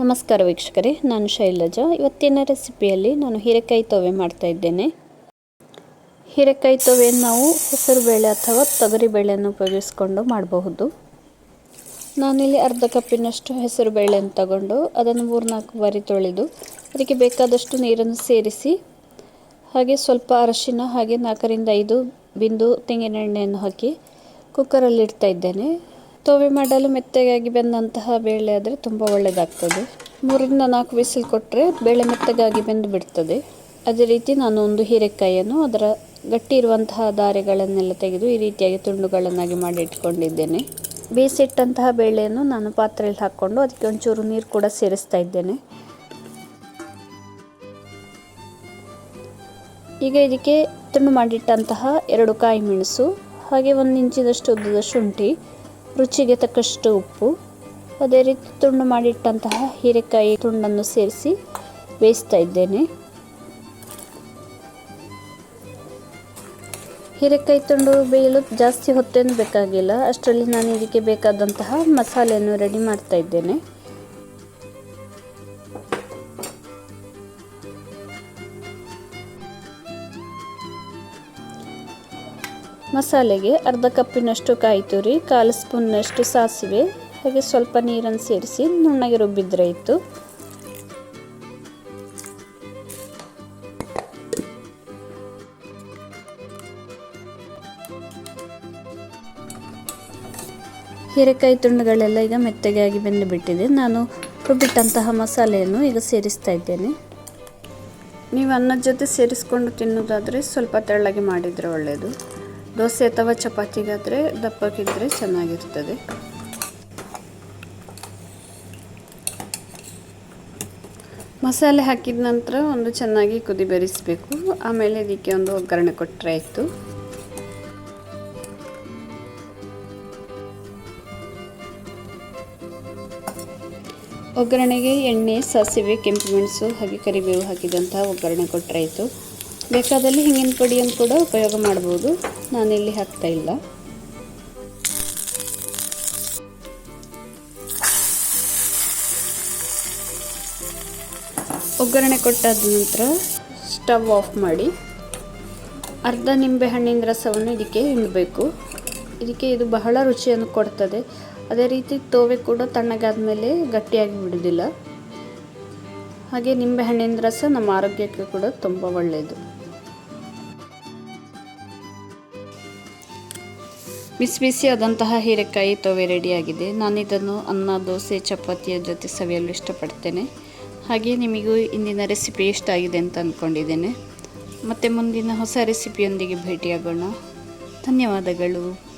ನಮಸ್ಕಾರ ವೀಕ್ಷಕರೇ, ನಾನು ಶೈಲಜಾ. ಇವತ್ತಿನ ರೆಸಿಪಿಯಲ್ಲಿ ನಾನು ಹೀರೆಕಾಯಿ ತೋವೆ ಮಾಡ್ತಾ ಇದ್ದೇನೆ. ಹೀರೆಕಾಯಿ ತವೆಯನ್ನು ನಾವು ಹೆಸರು ಬೇಳೆ ಅಥವಾ ತೊಗರಿ ಬೇಳೆಯನ್ನು ಉಪಯೋಗಿಸಿಕೊಂಡು ಮಾಡಬಹುದು. ನಾನಿಲ್ಲಿ ಅರ್ಧ ಕಪ್ಪಿನಷ್ಟು ಹೆಸರು ಬೇಳೆಯನ್ನು ತಗೊಂಡು ಅದನ್ನು ಮೂರ್ನಾಲ್ಕು ಬಾರಿ ತೊಳೆದು ಅದಕ್ಕೆ ಬೇಕಾದಷ್ಟು ನೀರನ್ನು ಸೇರಿಸಿ, ಹಾಗೆ ಸ್ವಲ್ಪ ಅರಶಿನ ಹಾಗೆ ನಾಲ್ಕರಿಂದ ಐದು ಬಿಂದು ತೆಂಗಿನ ಎಣ್ಣೆಯನ್ನು ಹಾಕಿ ಕುಕ್ಕರಲ್ಲಿ ಇಡ್ತಾ ಇದ್ದೇನೆ. ತೋವೆ ಮಾಡಲು ಮೆತ್ತಗಾಗಿ ಬೆಂದಂತಹ ಬೇಳೆ ಆದರೆ ತುಂಬ ಒಳ್ಳೆಯದಾಗ್ತದೆ ಮೂರರಿಂದ ನಾಲ್ಕು ಬಿಸಿಲು ಕೊಟ್ಟರೆ ಬೇಳೆ ಮೆತ್ತಗಾಗಿ ಬೆಂದು ಬಿಡ್ತದೆ. ಅದೇ ರೀತಿ ನಾನು ಒಂದು ಹೀರೆಕಾಯಿಯನ್ನು ಅದರ ಗಟ್ಟಿ ಇರುವಂತಹ ದಾರೆಗಳನ್ನೆಲ್ಲ ತೆಗೆದು ಈ ರೀತಿಯಾಗಿ ತುಂಡುಗಳನ್ನಾಗಿ ಮಾಡಿ ಇಟ್ಕೊಂಡಿದ್ದೇನೆ. ಬೇಯಿಸಿಟ್ಟಂತಹ ಬೇಳೆಯನ್ನು ನಾನು ಪಾತ್ರೆಯಲ್ಲಿ ಹಾಕ್ಕೊಂಡು ಅದಕ್ಕೆ ಒಂಚೂರು ನೀರು ಕೂಡ ಸೇರಿಸ್ತಾ ಇದ್ದೇನೆ. ಈಗ ಇದಕ್ಕೆ ತುಂಡು ಮಾಡಿಟ್ಟಂತಹ ಎರಡು ಕಾಯಿ ಮೆಣಸು, ಹಾಗೆ ಒಂದು ಇಂಚಿನಷ್ಟು ಉದ್ದದ ಶುಂಠಿ, ರುಚಿಗೆ ತಕ್ಕಷ್ಟು ಉಪ್ಪು, ಅದೇ ರೀತಿ ತುಂಡು ಮಾಡಿಟ್ಟಂತಹ ಹೀರೆಕಾಯಿ ತುಂಡನ್ನು ಸೇರಿಸಿ ಬೇಯಿಸ್ತಾ ಇದ್ದೇನೆ. ಹೀರೆಕಾಯಿ ತುಂಡು ಬೇಯಲು ಜಾಸ್ತಿ ಹೊತ್ತೇನು ಬೇಕಾಗಿಲ್ಲ. ಅಷ್ಟರಲ್ಲಿ ನಾನು ಇದಕ್ಕೆ ಬೇಕಾದಂತಹ ಮಸಾಲೆಯನ್ನು ರೆಡಿ ಮಾಡ್ತಾ ಇದ್ದೇನೆ. ಮಸಾಲೆಗೆ ಅರ್ಧ ಕಪ್ಪಿನಷ್ಟು ಕಾಯಿ ತುರಿ, ಕಾಲು ಸ್ಪೂನ್ನಷ್ಟು ಸಾಸಿವೆ, ಹಾಗೆ ಸ್ವಲ್ಪ ನೀರನ್ನು ಸೇರಿಸಿ ನುಣ್ಣಗೆ ರುಬ್ಬಿದ್ರೆ ಇತ್ತು ಹೀರೆಕಾಯಿ ತುಂಡುಗಳೆಲ್ಲ ಈಗ ಮೆತ್ತಗೆ ಆಗಿ ಬೆಂದು ಬಿಟ್ಟಿದೆ ನಾನು ರುಬ್ಬಿಟ್ಟಂತಹ ಮಸಾಲೆಯನ್ನು ಈಗ ಸೇರಿಸ್ತಾ ಇದ್ದೇನೆ. ನೀವು ಅನ್ನದ ಜೊತೆ ಸೇರಿಸ್ಕೊಂಡು ತಿನ್ನೋದಾದರೆ ಸ್ವಲ್ಪ ತೆಳ್ಳಗೆ ಮಾಡಿದರೆ ಒಳ್ಳೆಯದು ದೋಸೆ ಅಥವಾ ಚಪಾತಿಗಾದರೆ ದಪ್ಪಕ್ಕಿದ್ರೆ ಚೆನ್ನಾಗಿರ್ತದೆ. ಮಸಾಲೆ ಹಾಕಿದ ನಂತರ ಒಂದು ಚೆನ್ನಾಗಿ ಕುದಿ ಬೆರೆಸಬೇಕು. ಆಮೇಲೆ ಇದಕ್ಕೆ ಒಂದು ಒಗ್ಗರಣೆ ಕೊಟ್ಟರೆ ಆಯಿತು. ಒಗ್ಗರಣೆಗೆ ಎಣ್ಣೆ, ಸಾಸಿವೆ, ಕೆಂಪು ಮೆಣಸು ಹಾಗೆ ಕರಿಬೇವು ಹಾಕಿದಂತಹ ಒಗ್ಗರಣೆ ಕೊಟ್ಟರಾಯಿತು ಬೇಕಾದಲ್ಲಿ ಹಿಂಗಿನ ಪುಡಿಯನ್ನು ಕೂಡ ಉಪಯೋಗ ಮಾಡ್ಬೋದು. ನಾನಿಲ್ಲಿ ಹಾಕ್ತಾ ಇಲ್ಲ. ಒಗ್ಗರಣೆ ಕೊಟ್ಟಾದ ನಂತರ ಸ್ಟವ್ ಆಫ್ ಮಾಡಿ. ಅರ್ಧ ನಿಂಬೆ ಹಣ್ಣಿನ ರಸವನ್ನು ಇದಕ್ಕೆ ಹಿಂಡಬೇಕು. ಇದಕ್ಕೆ ಇದು ಬಹಳ ರುಚಿಯನ್ನು ಕೊಡ್ತದೆ. ಅದೇ ರೀತಿ ತೋವೆ ಕೂಡ ತಣ್ಣಗಾದ ಮೇಲೆ ಗಟ್ಟಿಯಾಗಿ ಬಿಡೋದಿಲ್ಲ. ಹಾಗೆ ನಿಂಬೆ ಹಣ್ಣಿನ ರಸ ನಮ್ಮ ಆರೋಗ್ಯಕ್ಕೆ ಕೂಡ ತುಂಬ ಒಳ್ಳೆಯದು. ಬಿಸಿ ಬಿಸಿ ಆದಂತಹ ಹೀರೆಕಾಯಿ ತೋವೆ ರೆಡಿಯಾಗಿದೆ. ನಾನು ಇದನ್ನು ಅನ್ನ, ದೋಸೆ, ಚಪಾತಿಯ ಜೊತೆ ಸವಿಯಲು ಇಷ್ಟಪಡ್ತೇನೆ. ಹಾಗೆ ನಿಮಗೂ ಇಂದಿನ ರೆಸಿಪಿ ಇಷ್ಟ ಆಗಿದೆ ಅಂತ ಅಂದ್ಕೊಂಡಿದ್ದೇನೆ ಮತ್ತು ಮುಂದಿನ ಹೊಸ ರೆಸಿಪಿಯೊಂದಿಗೆ ಭೇಟಿಯಾಗೋಣ. ಧನ್ಯವಾದಗಳು.